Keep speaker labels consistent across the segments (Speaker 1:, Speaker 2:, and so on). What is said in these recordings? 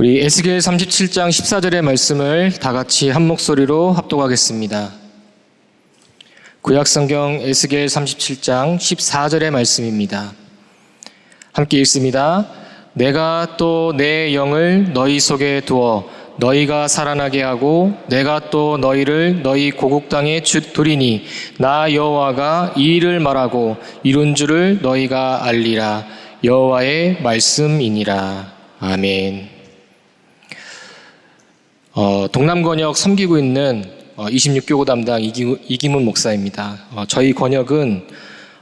Speaker 1: 우리 에스겔 37장 14절의 말씀을 다 같이 한 목소리로 합독하겠습니다. 구약 성경 에스겔 37장 14절의 말씀입니다. 함께 읽습니다. 내가 또 내 영을 너희 속에 두어 너희가 살아나게 하고 내가 또 너희를 너희 고국 땅에 주 두리니 나 여호와가 이 일을 말하고 이룬 줄을 너희가 알리라 여호와의 말씀이니라 아멘. 어, 동남 권역 섬기고 있는 어, 26교구 담당 이기, 이기문 목사입니다. 어, 저희 권역은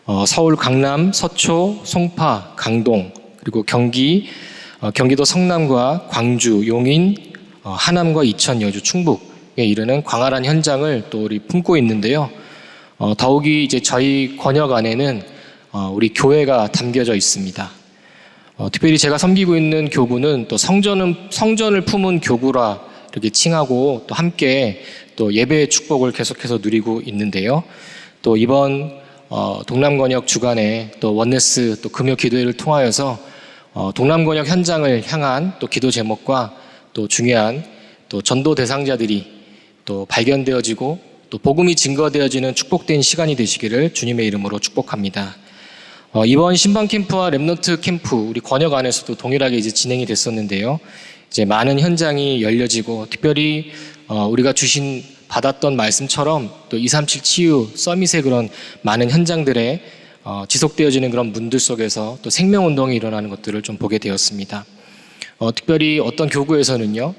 Speaker 1: 어, 서울 강남, 서초, 송파, 강동 그리고 경기 어, 경기도 성남과 광주, 용인, 어, 하남과 이천, 여주, 충북에 이르는 광활한 현장을 또 우리 품고 있는데요. 어, 더욱이 이제 저희 권역 안에는 어, 우리 교회가 담겨져 있습니다. 어, 특별히 제가 섬기고 있는 교구는 또 성전은 성전을 품은 교구라 이렇게 칭하고 또 함께 또 예배의 축복을 계속해서 누리고 있는데요. 또 이번 어, 동남권역 주간에 또 원네스 또 금요 기도회를 통하여서 어, 동남권역 현장을 향한 또 기도 제목과 또 중요한 또 전도 대상자들이 또 발견되어지고 또 복음이 증거되어지는 축복된 시간이 되시기를 주님의 이름으로 축복합니다. 어, 이번 신방 캠프와 랩노트 캠프 우리 권역 안에서도 동일하게 이제 진행이 됐었는데요. 이제 많은 현장이 열려지고 특별히 어, 우리가 주신 받았던 말씀처럼 또 237 치유 서밋의 그런 많은 현장들에 어, 지속되어지는 그런 문들 속에서 또 생명 운동이 일어나는 것들을 좀 보게 되었습니다. 어, 특별히 어떤 교구에서는요,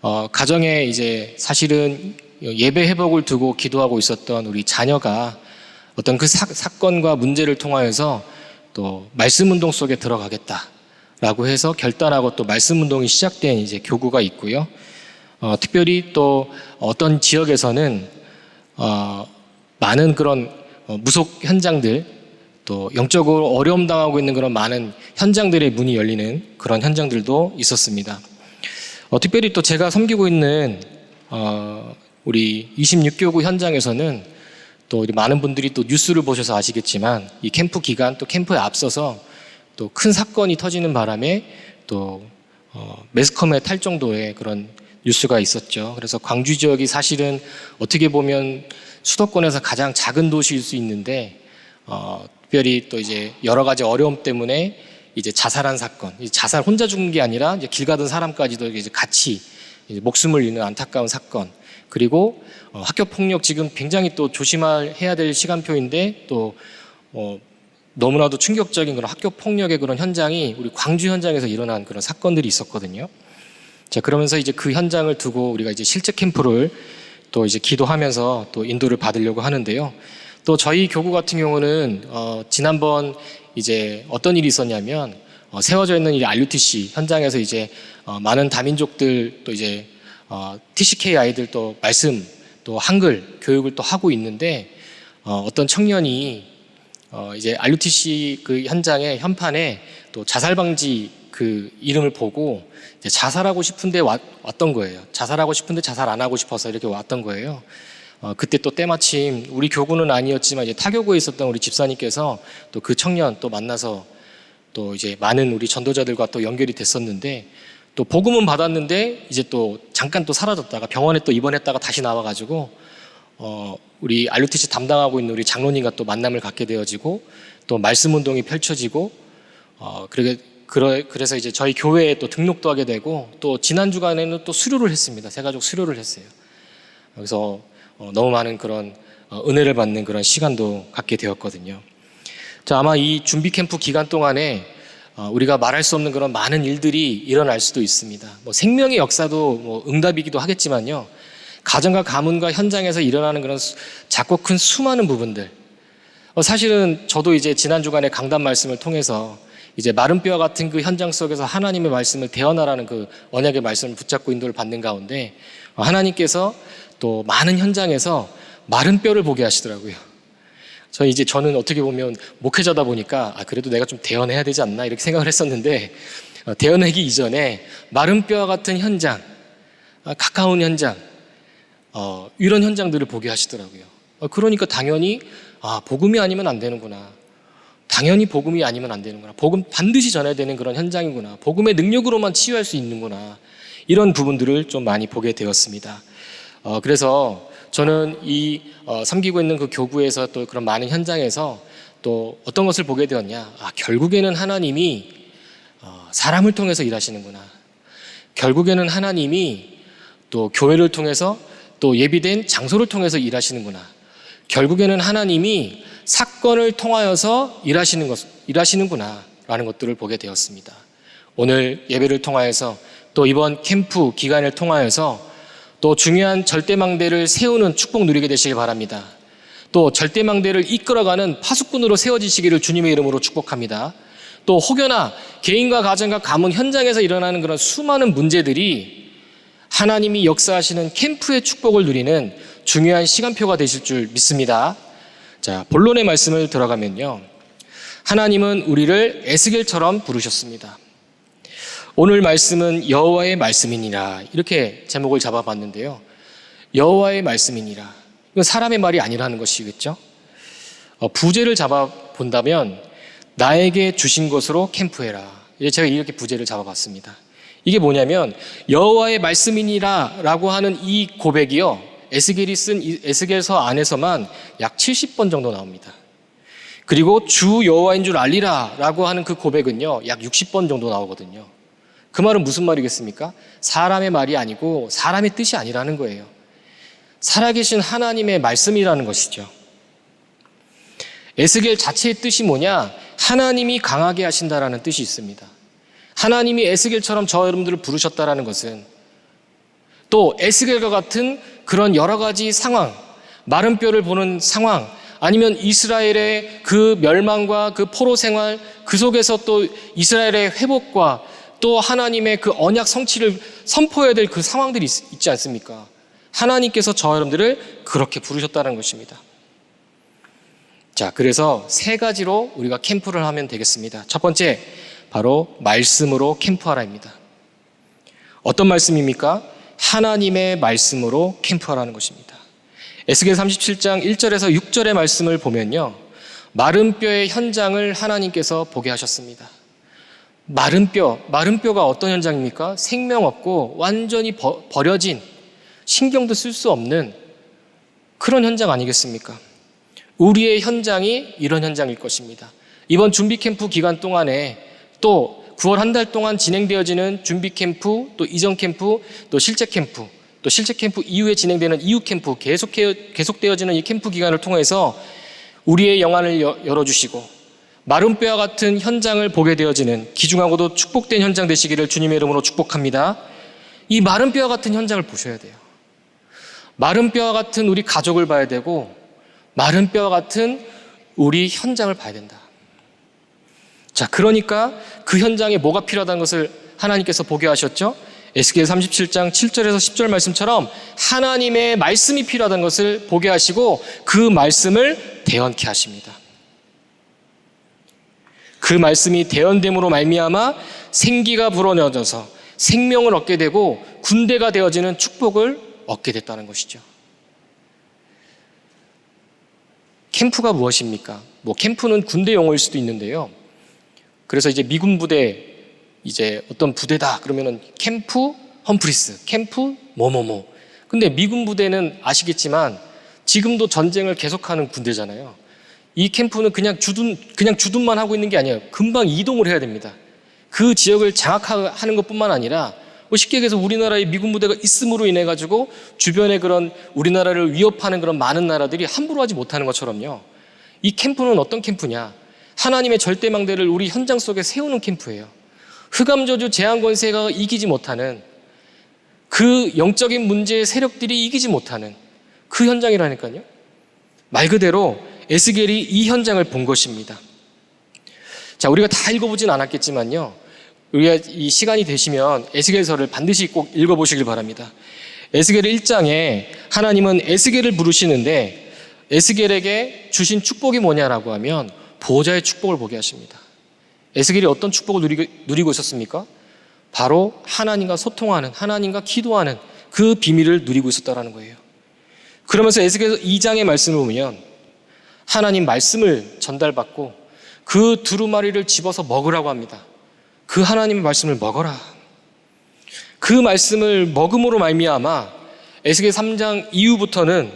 Speaker 1: 어, 가정에 이제 사실은 예배 회복을 두고 기도하고 있었던 우리 자녀가 어떤 그 사, 사건과 문제를 통하여서 또 말씀 운동 속에 들어가겠다 라고 해서 결단하고 또 말씀 운동이 시작된 이제 교구가 있고요. 어, 특별히 또 어떤 지역에서는 어, 많은 그런 어, 무속 현장들 또 영적으로 어려움 당하고 있는 그런 많은 현장들의 문이 열리는 그런 현장들도 있었습니다. 어, 특별히 또 제가 섬기고 있는 어, 우리 26교구 현장에서는 또 많은 분들이 또 뉴스를 보셔서 아시겠지만 이 캠프 기간 또 캠프에 앞서서 또 큰 사건이 터지는 바람에 또 어, 매스컴에 탈 정도의 그런 뉴스가 있었죠. 그래서 광주 지역이 사실은 어떻게 보면 수도권에서 가장 작은 도시일 수 있는데 어, 특별히 또 이제 여러 가지 어려움 때문에 이제 자살한 사건, 이 자살 혼자 죽은 게 아니라 이제 길 가던 사람까지도 이제 같이 이제 목숨을 잃는 안타까운 사건. 그리고 어, 학교 폭력 지금 굉장히 또 조심해야 될 시간표인데 또 어, 너무나도 충격적인 그런 학교 폭력의 그런 현장이 우리 광주 현장에서 일어난 그런 사건들이 있었거든요. 자 그러면서 이제 그 현장을 두고 우리가 이제 실제 캠프를 또 이제 기도하면서 또 인도를 받으려고 하는데요. 또 저희 교구 같은 경우는 어, 지난번 이제 어떤 일이 있었냐면 어, 세워져 있는 이 RUTC 현장에서 이제 어, 많은 다민족들 또 이제 어, TCK 아이들 또 말씀 또 한글 교육을 또 하고 있는데 어, 어떤 청년이 어, 이제 RUTC 그 현장에 현판에 또 자살 방지 그 이름을 보고 자살하고 싶은데 왔, 왔던 거예요. 자살하고 싶은데 자살 안 하고 싶어서 이렇게 왔던 거예요. 어, 그때 또 때마침 우리 교구는 아니었지만 이제 타교구에 있었던 우리 집사님께서 또 그 청년 또 만나서 또 이제 많은 우리 전도자들과 또 연결이 됐었는데 또 복음은 받았는데 이제 또 잠깐 또 사라졌다가 병원에 또 입원했다가 다시 나와가지고 어 우리 알루티치 담당하고 있는 우리 장로님과 또 만남을 갖게 되어지고 또 말씀 운동이 펼쳐지고 어 그러게 그러, 그래서 이제 저희 교회에 또 등록도 하게 되고 또 지난 주간에는 또 수료를 했습니다. 세 가족 수료를 했어요. 그래서 어, 너무 많은 그런 어, 은혜를 받는 그런 시간도 갖게 되었거든요. 자 아마 이 준비 캠프 기간 동안에 어, 우리가 말할 수 없는 그런 많은 일들이 일어날 수도 있습니다. 뭐 생명의 역사도 뭐 응답이기도 하겠지만요. 가정과 가문과 현장에서 일어나는 그런 수, 작고 큰 수많은 부분들. 어, 사실은 저도 이제 지난 주간에 강단 말씀을 통해서 이제 마른 뼈와 같은 그 현장 속에서 하나님의 말씀을 대언하라는 그 언약의 말씀을 붙잡고 인도를 받는 가운데 어, 하나님께서 또 많은 현장에서 마른 뼈를 보게 하시더라고요. 저 이제 저는 어떻게 보면 목회자다 보니까 아 그래도 내가 좀 대언해야 되지 않나 이렇게 생각을 했었는데 어, 대언하기 이전에 마른 뼈와 같은 현장, 아, 가까운 현장, 어, 이런 현장들을 보게 하시더라고요. 어, 그러니까 당연히 아 복음이 아니면 안 되는구나. 당연히 복음이 아니면 안 되는구나. 복음 반드시 전해야 되는 그런 현장이구나. 복음의 능력으로만 치유할 수 있는구나. 이런 부분들을 좀 많이 보게 되었습니다. 어, 그래서 저는 이 어, 섬기고 있는 그 교구에서 또 그런 많은 현장에서 또 어떤 것을 보게 되었냐. 아, 결국에는 하나님이 어, 사람을 통해서 일하시는구나. 결국에는 하나님이 또 교회를 통해서 또 예비된 장소를 통해서 일하시는구나. 결국에는 하나님이 사건을 통하여서 일하시는 것, 일하시는구나. 라는 것들을 보게 되었습니다. 오늘 예배를 통하여서 또 이번 캠프 기간을 통하여서 또 중요한 절대망대를 세우는 축복 누리게 되시길 바랍니다. 또 절대망대를 이끌어가는 파수꾼으로 세워지시기를 주님의 이름으로 축복합니다. 또 혹여나 개인과 가정과 가문 현장에서 일어나는 그런 수많은 문제들이 하나님이 역사하시는 캠프의 축복을 누리는 중요한 시간표가 되실 줄 믿습니다. 자, 본론의 말씀을 들어가면요. 하나님은 우리를 에스겔처럼 부르셨습니다. 오늘 말씀은 여호와의 말씀이니라 이렇게 제목을 잡아봤는데요. 여호와의 말씀이니라 이건 사람의 말이 아니라는 것이겠죠. 어, 부제를 잡아 본다면 나에게 주신 것으로 캠프해라. 이제 제가 이렇게 부제를 잡아봤습니다. 이게 뭐냐면 여호와의 말씀이니라라고 하는 이 고백이요 에스겔이 쓴이 에스겔서 안에서만 약 70번 정도 나옵니다. 그리고 주 여호와인 줄 알리라라고 하는 그 고백은요 약 60번 정도 나오거든요. 그 말은 무슨 말이겠습니까? 사람의 말이 아니고 사람의 뜻이 아니라는 거예요. 살아계신 하나님의 말씀이라는 것이죠. 에스겔 자체의 뜻이 뭐냐? 하나님이 강하게 하신다라는 뜻이 있습니다. 하나님이 에스겔처럼 저 여러분들을 부르셨다라는 것은 또 에스겔과 같은 그런 여러 가지 상황, 마른 뼈를 보는 상황, 아니면 이스라엘의 그 멸망과 그 포로 생활, 그 속에서 또 이스라엘의 회복과 또 하나님의 그 언약 성취를 선포해야 될 그 상황들이 있, 있지 않습니까? 하나님께서 저 여러분들을 그렇게 부르셨다는 것입니다. 자, 그래서 세 가지로 우리가 캠프를 하면 되겠습니다. 첫 번째, 바로 말씀으로 캠프하라입니다. 어떤 말씀입니까? 하나님의 말씀으로 캠프하라는 것입니다. 에스겔 37장 1절에서 6절의 말씀을 보면요. 마른 뼈의 현장을 하나님께서 보게 하셨습니다. 마른 뼈, 마른 뼈가 어떤 현장입니까? 생명 없고 완전히 버, 버려진 신경도 쓸 수 없는 그런 현장 아니겠습니까? 우리의 현장이 이런 현장일 것입니다. 이번 준비 캠프 기간 동안에 또 9월 한 달 동안 진행되어지는 준비 캠프, 또 이전 캠프, 또 실제 캠프, 또 실제 캠프 이후에 진행되는 이후 캠프 계속 계속되어지는 이 캠프 기간을 통해서 우리의 영안을 열어주시고 마른 뼈와 같은 현장을 보게 되어지는 기중하고도 축복된 현장 되시기를 주님의 이름으로 축복합니다. 이 마른 뼈와 같은 현장을 보셔야 돼요. 마른 뼈와 같은 우리 가족을 봐야 되고 마른 뼈와 같은 우리 현장을 봐야 된다. 자, 그러니까 그 현장에 뭐가 필요하다는 것을 하나님께서 보게 하셨죠? 에스겔 37장 7절에서 10절 말씀처럼 하나님의 말씀이 필요하다는 것을 보게 하시고 그 말씀을 대언케 하십니다. 그 말씀이 대언됨으로 말미암아 생기가 불어넣어져서 생명을 얻게 되고 군대가 되어지는 축복을 얻게 됐다는 것이죠. 캠프가 무엇입니까? 뭐 캠프는 군대 용어일 수도 있는데요. 그래서 이제 미군 부대 이제 어떤 부대다 그러면은 캠프 험프리스, 캠프 뭐뭐뭐. 근데 미군 부대는 아시겠지만 지금도 전쟁을 계속하는 군대잖아요. 이 캠프는 그냥 주둔 그냥 주둔만 하고 있는 게 아니에요. 금방 이동을 해야 됩니다. 그 지역을 장악하는 것뿐만 아니라 뭐 쉽게 얘기해서 우리나라에 미군 부대가 있음으로 인해 가지고 주변에 그런 우리나라를 위협하는 그런 많은 나라들이 함부로 하지 못하는 것처럼요. 이 캠프는 어떤 캠프냐? 하나님의 절대망대를 우리 현장 속에 세우는 캠프예요. 흑암저주 재앙권세가 이기지 못하는 그 영적인 문제의 세력들이 이기지 못하는 그 현장이라니까요. 말 그대로 에스겔이 이 현장을 본 것입니다. 자, 우리가 다 읽어보진 않았겠지만요. 우리가 이 시간이 되시면 에스겔서를 반드시 꼭 읽어보시길 바랍니다. 에스겔 1장에 하나님은 에스겔을 부르시는데 에스겔에게 주신 축복이 뭐냐라고 하면 보호자의 축복을 보게 하십니다. 에스겔이 어떤 축복을 누리고, 누리고 있었습니까? 바로 하나님과 소통하는, 하나님과 기도하는 그 비밀을 누리고 있었다는 거예요. 그러면서 에스겔 2장의 말씀을 보면 하나님 말씀을 전달받고 그 두루마리를 집어서 먹으라고 합니다. 그 하나님의 말씀을 먹어라. 그 말씀을 먹음으로 말미암아 에스겔 3장 이후부터는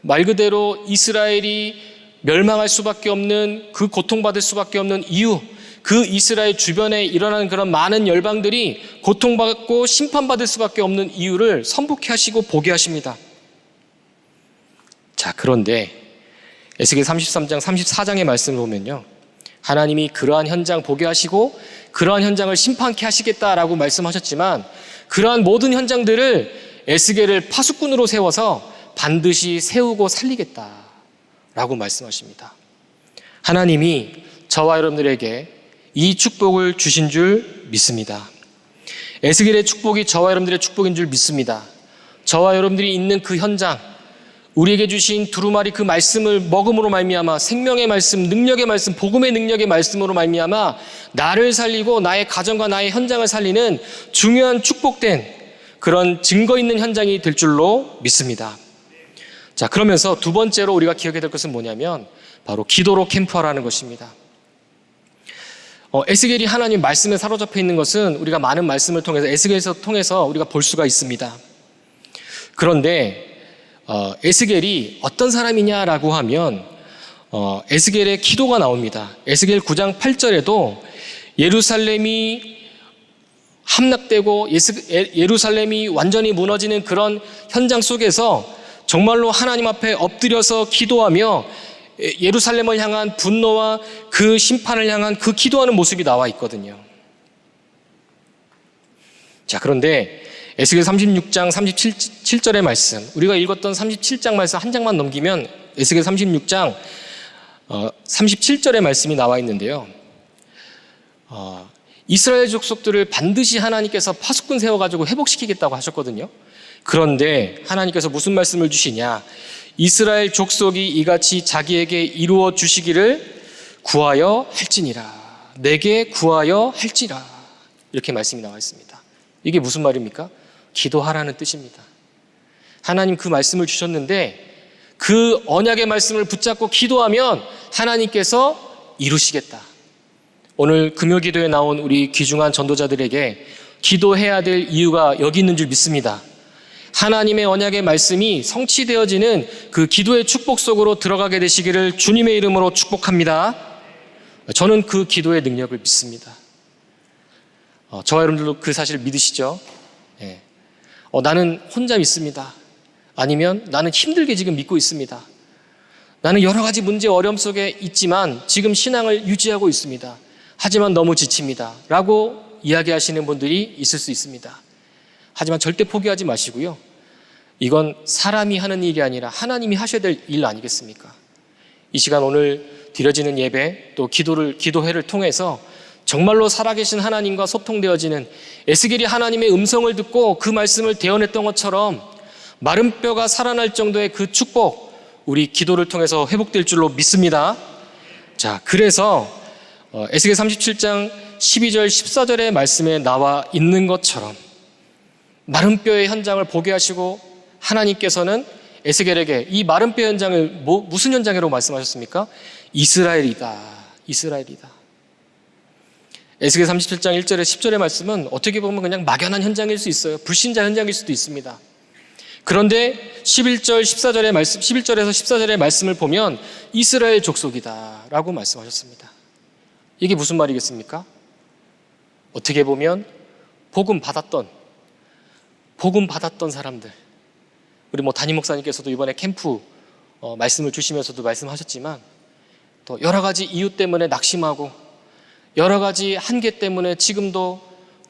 Speaker 1: 말 그대로 이스라엘이 멸망할 수밖에 없는 그 고통받을 수밖에 없는 이유 그 이스라엘 주변에 일어나는 그런 많은 열방들이 고통받고 심판받을 수밖에 없는 이유를 선복해 하시고 보게 하십니다. 자, 그런데 에스겔 33장 34장의 말씀을 보면요. 하나님이 그러한 현장 보게 하시고 그러한 현장을 심판케 하시겠다라고 말씀하셨지만 그러한 모든 현장들을 에스겔을 파수꾼으로 세워서 반드시 세우고 살리겠다 라고 말씀하십니다. 하나님이 저와 여러분들에게 이 축복을 주신 줄 믿습니다. 에스겔의 축복이 저와 여러분들의 축복인 줄 믿습니다. 저와 여러분들이 있는 그 현장, 우리에게 주신 두루마리 그 말씀을 먹음으로 말미암아 생명의 말씀, 능력의 말씀, 복음의 능력의 말씀으로 말미암아 나를 살리고 나의 가정과 나의 현장을 살리는 중요한 축복된 그런 증거 있는 현장이 될 줄로 믿습니다. 자, 그러면서 두 번째로 우리가 기억해야 될 것은 뭐냐면 바로 기도로 캠프하라는 것입니다. 어, 에스겔이 하나님 말씀에 사로잡혀 있는 것은 우리가 많은 말씀을 통해서 에스겔에서 통해서 우리가 볼 수가 있습니다. 그런데 어, 에스겔이 어떤 사람이냐라고 하면 어, 에스겔의 기도가 나옵니다. 에스겔 9장 8절에도 예루살렘이 함락되고 예스, 예- 예루살렘이 완전히 무너지는 그런 현장 속에서 정말로 하나님 앞에 엎드려서 기도하며 예- 예루살렘을 향한 분노와 그 심판을 향한 그 기도하는 모습이 나와 있거든요. 자, 그런데 에스겔 36장 37절의 말씀, 우리가 읽었던 37장 말씀 한 장만 넘기면 에스겔 36장 어, 37절의 말씀이 나와 있는데요. 어, 이스라엘 족속들을 반드시 하나님께서 파수꾼 세워가지고 회복시키겠다고 하셨거든요. 그런데 하나님께서 무슨 말씀을 주시냐? 이스라엘 족속이 이같이 자기에게 이루어 주시기를 구하여 할지니라. 내게 구하여 할지라. 이렇게 말씀이 나와 있습니다. 이게 무슨 말입니까? 기도하라는 뜻입니다. 하나님 그 말씀을 주셨는데 그 언약의 말씀을 붙잡고 기도하면 하나님께서 이루시겠다. 오늘 금요 기도에 나온 우리 귀중한 전도자들에게 기도해야 될 이유가 여기 있는 줄 믿습니다. 하나님의 언약의 말씀이 성취되어지는 그 기도의 축복 속으로 들어가게 되시기를 주님의 이름으로 축복합니다. 저는 그 기도의 능력을 믿습니다. 어, 저와 여러분들도 그 사실을 믿으시죠? 예. 어, 나는 혼자 믿습니다. 아니면 나는 힘들게 지금 믿고 있습니다. 나는 여러 가지 문제 어려움 속에 있지만 지금 신앙을 유지하고 있습니다. 하지만 너무 지칩니다. 라고 이야기하시는 분들이 있을 수 있습니다. 하지만 절대 포기하지 마시고요. 이건 사람이 하는 일이 아니라 하나님이 하셔야 될 일 아니겠습니까? 이 시간 오늘 드려지는 예배 또 기도를 기도회를 통해서 정말로 살아계신 하나님과 소통되어지는 에스겔이 하나님의 음성을 듣고 그 말씀을 대언했던 것처럼 마른 뼈가 살아날 정도의 그 축복 우리 기도를 통해서 회복될 줄로 믿습니다. 자, 그래서 어, 에스겔 37장 12절 14절의 말씀에 나와 있는 것처럼 마른 뼈의 현장을 보게 하시고 하나님께서는 에스겔에게 이 마른 뼈 현장을 뭐, 무슨 현장이라고 말씀하셨습니까? 이스라엘이다. 이스라엘이다. 에스겔 37장 1절에 10절의 말씀은 어떻게 보면 그냥 막연한 현장일 수 있어요. 불신자 현장일 수도 있습니다. 그런데 11절 14절의 말씀 11절에서 14절의 말씀을 보면 이스라엘 족속이다라고 말씀하셨습니다. 이게 무슨 말이겠습니까? 어떻게 보면 복음 받았던 복음 받았던 사람들 우리 뭐 담임 목사님께서도 이번에 캠프 어, 말씀을 주시면서도 말씀하셨지만 또 여러 가지 이유 때문에 낙심하고 여러 가지 한계 때문에 지금도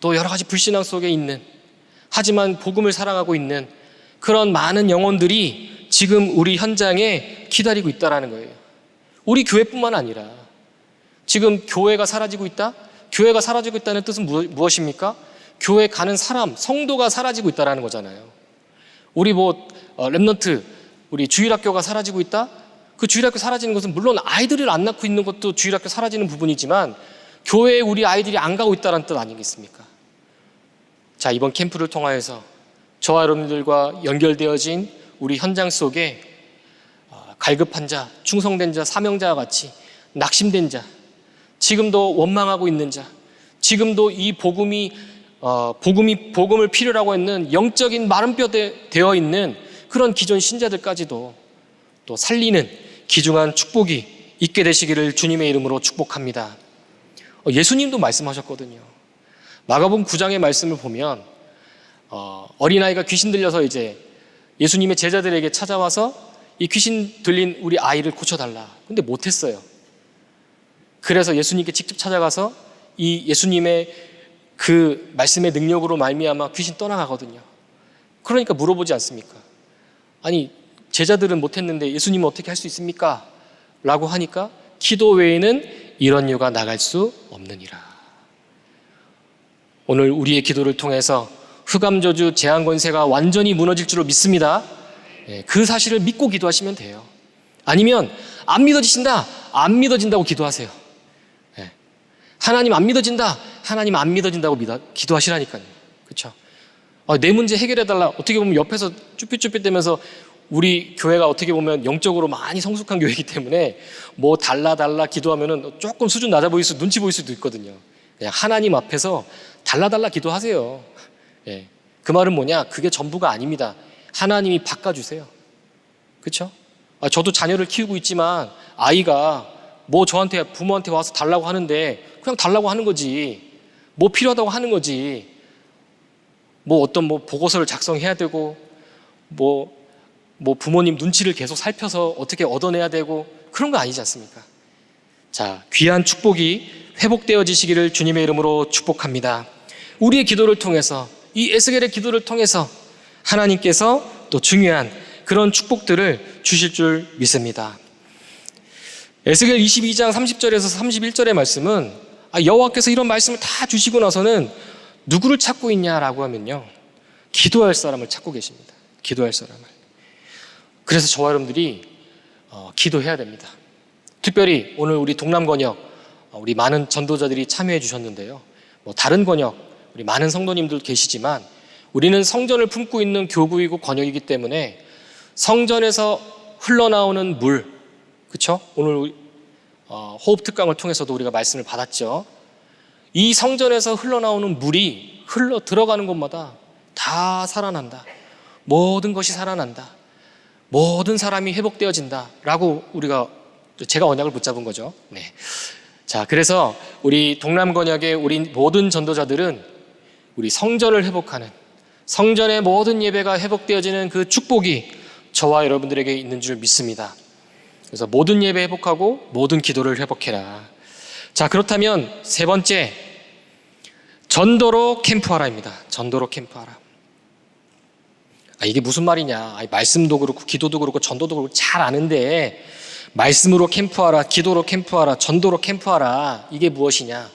Speaker 1: 또 여러 가지 불신앙 속에 있는 하지만 복음을 사랑하고 있는 그런 많은 영혼들이 지금 우리 현장에 기다리고 있다라는 거예요. 우리 교회뿐만 아니라 지금 교회가 사라지고 있다? 교회가 사라지고 있다는 뜻은 무- 무엇입니까? 교회 가는 사람, 성도가 사라지고 있다라는 거잖아요. 우리 뭐 어, 랩넌트, 우리 주일학교가 사라지고 있다? 그 주일학교 사라지는 것은 물론 아이들을 안 낳고 있는 것도 주일학교 사라지는 부분이지만 교회에 우리 아이들이 안 가고 있다는 뜻 아니겠습니까? 자, 이번 캠프를 통하여서 저와 여러분들과 연결되어진 우리 현장 속에 어, 갈급한 자, 충성된 자, 사명자와 같이 낙심된 자, 지금도 원망하고 있는 자, 지금도 이 복음이 어, 복음이 복음을 필요라고 했는 영적인 마른 뼈 되- 되어 있는 그런 기존 신자들까지도 또 살리는 귀중한 축복이 있게 되시기를 주님의 이름으로 축복합니다. 어, 예수님도 말씀하셨거든요. 마가복음 9장의 말씀을 보면 어, 어린아이가 귀신 들려서 이제 예수님의 제자들에게 찾아와서 이 귀신 들린 우리 아이를 고쳐달라. 근데 못했어요. 그래서 예수님께 직접 찾아가서 이 예수님의 그 말씀의 능력으로 말미암아 귀신 떠나가거든요. 그러니까 물어보지 않습니까? 아니 제자들은 못했는데 예수님은 어떻게 할 수 있습니까? 라고 하니까 기도 외에는 이런 유가 나갈 수 없느니라. 오늘 우리의 기도를 통해서 흑암 저주 재앙 권세가 완전히 무너질 줄로 믿습니다. 예, 그 사실을 믿고 기도하시면 돼요. 아니면 안 믿어지신다, 안 믿어진다고 기도하세요. 예. 하나님 안 믿어진다, 하나님 안 믿어진다고 믿어, 기도하시라니까요. 그렇죠? 내 문제 해결해 달라. 어떻게 보면 옆에서 쭈삣쭈삣 대면서 우리 교회가 어떻게 보면 영적으로 많이 성숙한 교회이기 때문에 뭐 달라 달라 기도하면은 조금 수준 낮아 보일 수 눈치 보일 수도 있거든요. 그냥 하나님 앞에서 달라 달라 기도하세요. 예. 그 말은 뭐냐? 그게 전부가 아닙니다. 하나님이 바꿔 주세요. 그렇죠? 아, 저도 자녀를 키우고 있지만 아이가 뭐 저한테 부모한테 와서 달라고 하는데 그냥 달라고 하는 거지. 뭐 필요하다고 하는 거지. 뭐 어떤 뭐 보고서를 작성해야 되고 뭐, 뭐 부모님 눈치를 계속 살펴서 어떻게 얻어내야 되고 그런 거 아니지 않습니까? 자, 귀한 축복이 회복되어지시기를 주님의 이름으로 축복합니다. 우리의 기도를 통해서 이 에스겔의 기도를 통해서 하나님께서 또 중요한 그런 축복들을 주실 줄 믿습니다. 에스겔 22장 30절에서 31절의 말씀은 아, 여호와께서 이런 말씀을 다 주시고 나서는 누구를 찾고 있냐라고 하면요. 기도할 사람을 찾고 계십니다. 기도할 사람을. 그래서 저와 여러분들이 어, 기도해야 됩니다. 특별히 오늘 우리 동남 권역 어, 우리 많은 전도자들이 참여해 주셨는데요. 뭐 다른 권역 우리 많은 성도님들 계시지만 우리는 성전을 품고 있는 교구이고 권역이기 때문에 성전에서 흘러나오는 물, 그렇죠? 오늘 어, 호흡 특강을 통해서도 우리가 말씀을 받았죠. 이 성전에서 흘러나오는 물이 흘러 들어가는 곳마다 다 살아난다. 모든 것이 살아난다. 모든 사람이 회복되어진다라고 우리가 제가 언약을 붙잡은 거죠. 네. 자, 그래서 우리 동남 권역의 우리 모든 전도자들은 우리 성전을 회복하는 성전의 모든 예배가 회복되어지는 그 축복이 저와 여러분들에게 있는 줄 믿습니다. 그래서 모든 예배 회복하고 모든 기도를 회복해라. 자, 그렇다면 세 번째 전도로 캠프하라입니다. 전도로 캠프하라. 아, 이게 무슨 말이냐? 아, 말씀도 그렇고 기도도 그렇고 전도도 그렇고 잘 아는데 말씀으로 캠프하라, 기도로 캠프하라, 전도로 캠프하라. 이게 무엇이냐?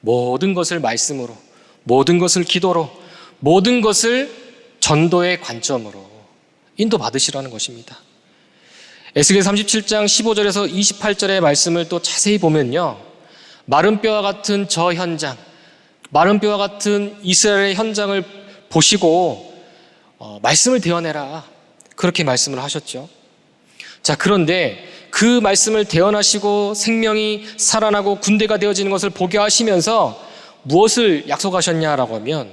Speaker 1: 모든 것을 말씀으로, 모든 것을 기도로, 모든 것을 전도의 관점으로 인도 받으시라는 것입니다. 에스겔 37장 15절에서 28절의 말씀을 또 자세히 보면요. 마른 뼈와 같은 저 현장, 마른 뼈와 같은 이스라엘의 현장을 보시고 어, 말씀을 대어내라. 그렇게 말씀을 하셨죠. 자, 그런데 그 말씀을 대언하시고 생명이 살아나고 군대가 되어지는 것을 보게 하시면서 무엇을 약속하셨냐라고 하면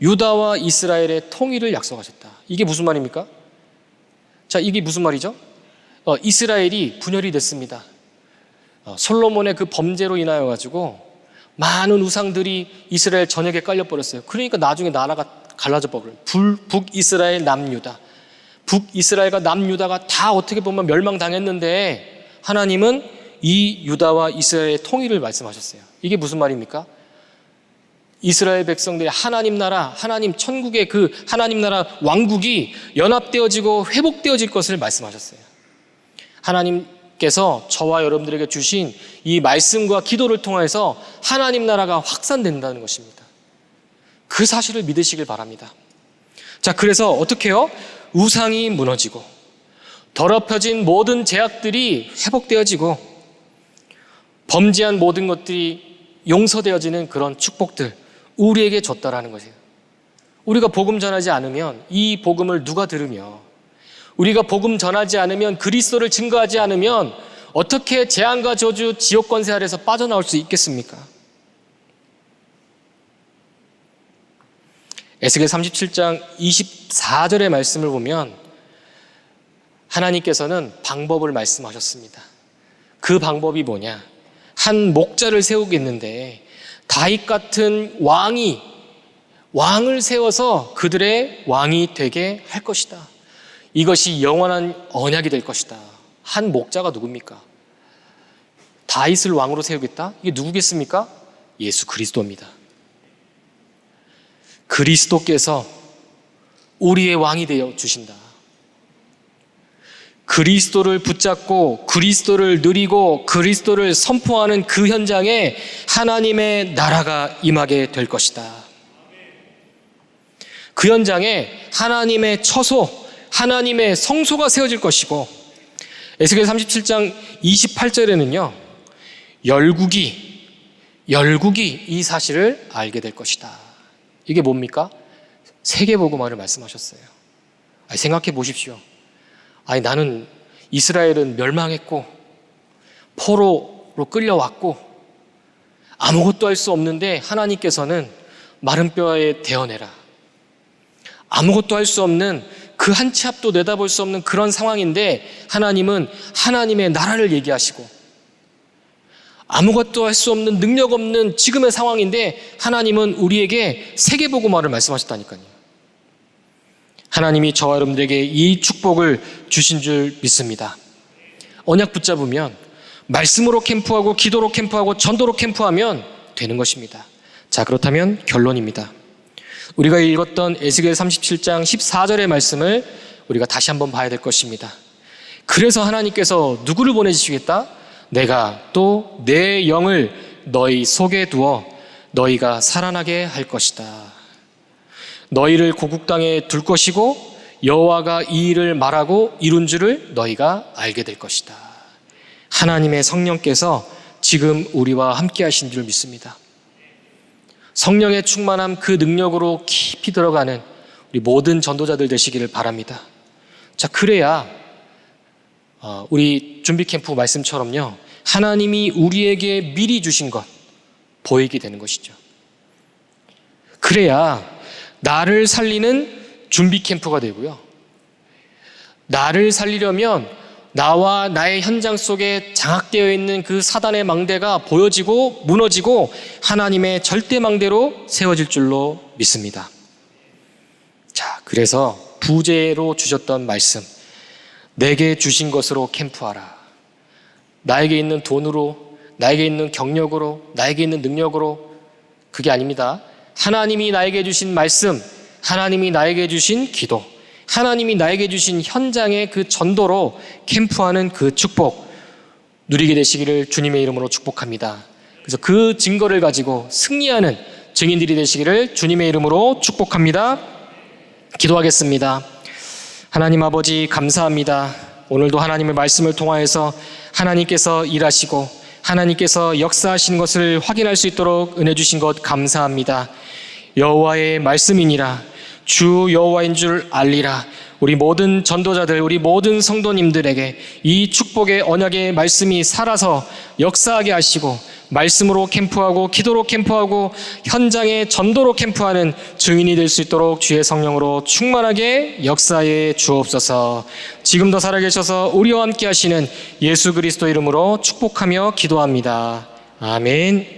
Speaker 1: 유다와 이스라엘의 통일을 약속하셨다. 이게 무슨 말입니까? 자, 이게 무슨 말이죠? 어, 이스라엘이 분열이 됐습니다. 어, 솔로몬의 그 범죄로 인하여 가지고 많은 우상들이 이스라엘 전역에 깔려 버렸어요. 그러니까 나중에 나라가 갈라져 버려요. 불, 북이스라엘, 남유다. 북 이스라엘과 남유다가 다 어떻게 보면 멸망당했는데 하나님은 이 유다와 이스라엘의 통일을 말씀하셨어요. 이게 무슨 말입니까? 이스라엘 백성들이 하나님 나라, 하나님 천국의 그 하나님 나라 왕국이 연합되어지고 회복되어질 것을 말씀하셨어요. 하나님께서 저와 여러분들에게 주신 이 말씀과 기도를 통해서 하나님 나라가 확산된다는 것입니다. 그 사실을 믿으시길 바랍니다. 자, 그래서 어떻게 해요? 우상이 무너지고 더럽혀진 모든 제약들이 회복되어지고 범죄한 모든 것들이 용서되어지는 그런 축복들 우리에게 줬다라는 것이에요. 우리가 복음 전하지 않으면 이 복음을 누가 들으며 우리가 복음 전하지 않으면 그리스도를 증거하지 않으면 어떻게 재앙과 저주, 지옥 권세 아래서 빠져나올 수 있겠습니까? 에스겔 37장 24절의 말씀을 보면 하나님께서는 방법을 말씀하셨습니다. 그 방법이 뭐냐? 한 목자를 세우겠는데 다윗 같은 왕이 왕을 세워서 그들의 왕이 되게 할 것이다. 이것이 영원한 언약이 될 것이다. 한 목자가 누굽니까? 다윗을 왕으로 세우겠다? 이게 누구겠습니까? 예수 그리스도입니다. 그리스도께서 우리의 왕이 되어 주신다. 그리스도를 붙잡고 그리스도를 누리고 그리스도를 선포하는 그 현장에 하나님의 나라가 임하게 될 것이다. 그 현장에 하나님의 처소, 하나님의 성소가 세워질 것이고 에스겔 37장 28절에는요. 열국이 열국이 이 사실을 알게 될 것이다. 이게 뭡니까? 세계복음화를 말씀하셨어요. 아니, 생각해 보십시오. 아니 나는 이스라엘은 멸망했고 포로로 끌려왔고 아무것도 할 수 없는데 하나님께서는 마른 뼈에 대어내라. 아무것도 할 수 없는 그 한 치 앞도 내다볼 수 없는 그런 상황인데 하나님은 하나님의 나라를 얘기하시고 아무것도 할 수 없는 능력 없는 지금의 상황인데 하나님은 우리에게 세계복음화를 말씀하셨다니까요. 하나님이 저와 여러분들에게 이 축복을 주신 줄 믿습니다. 언약 붙잡으면 말씀으로 캠프하고 기도로 캠프하고 전도로 캠프하면 되는 것입니다. 자, 그렇다면 결론입니다. 우리가 읽었던 에스겔 37장 14절의 말씀을 우리가 다시 한번 봐야 될 것입니다. 그래서 하나님께서 누구를 보내주시겠다? 내가 또 내 영을 너희 속에 두어 너희가 살아나게 할 것이다. 너희를 고국 땅에 둘 것이고 여호와가 이 일을 말하고 이룬 줄을 너희가 알게 될 것이다. 하나님의 성령께서 지금 우리와 함께 하신 줄 믿습니다. 성령의 충만함 그 능력으로 깊이 들어가는 우리 모든 전도자들 되시기를 바랍니다. 자, 그래야 어, 우리 준비 캠프 말씀처럼요. 하나님이 우리에게 미리 주신 것 보이게 되는 것이죠. 그래야 나를 살리는 준비 캠프가 되고요. 나를 살리려면 나와 나의 현장 속에 장악되어 있는 그 사단의 망대가 보여지고 무너지고 하나님의 절대 망대로 세워질 줄로 믿습니다. 자, 그래서 부제로 주셨던 말씀. 내게 주신 것으로 캠프하라. 나에게 있는 돈으로, 나에게 있는 경력으로, 나에게 있는 능력으로 그게 아닙니다. 하나님이 나에게 주신 말씀, 하나님이 나에게 주신 기도, 하나님이 나에게 주신 현장의 그 전도로 캠프하는 그 축복 누리게 되시기를 주님의 이름으로 축복합니다. 그래서 그 증거를 가지고 승리하는 증인들이 되시기를 주님의 이름으로 축복합니다. 기도하겠습니다. 하나님 아버지 감사합니다. 오늘도 하나님의 말씀을 통하여서 하나님께서 일하시고 하나님께서 역사하신 것을 확인할 수 있도록 은혜 주신 것 감사합니다. 여호와의 말씀이니라 주 여호와인 줄 알리라. 우리 모든 전도자들, 우리 모든 성도님들에게 이 축복의 언약의 말씀이 살아서 역사하게 하시고 말씀으로 캠프하고 기도로 캠프하고 현장에 전도로 캠프하는 증인이 될 수 있도록 주의 성령으로 충만하게 역사에 주옵소서. 지금도 살아계셔서 우리와 함께 하시는 예수 그리스도 이름으로 축복하며 기도합니다. 아멘.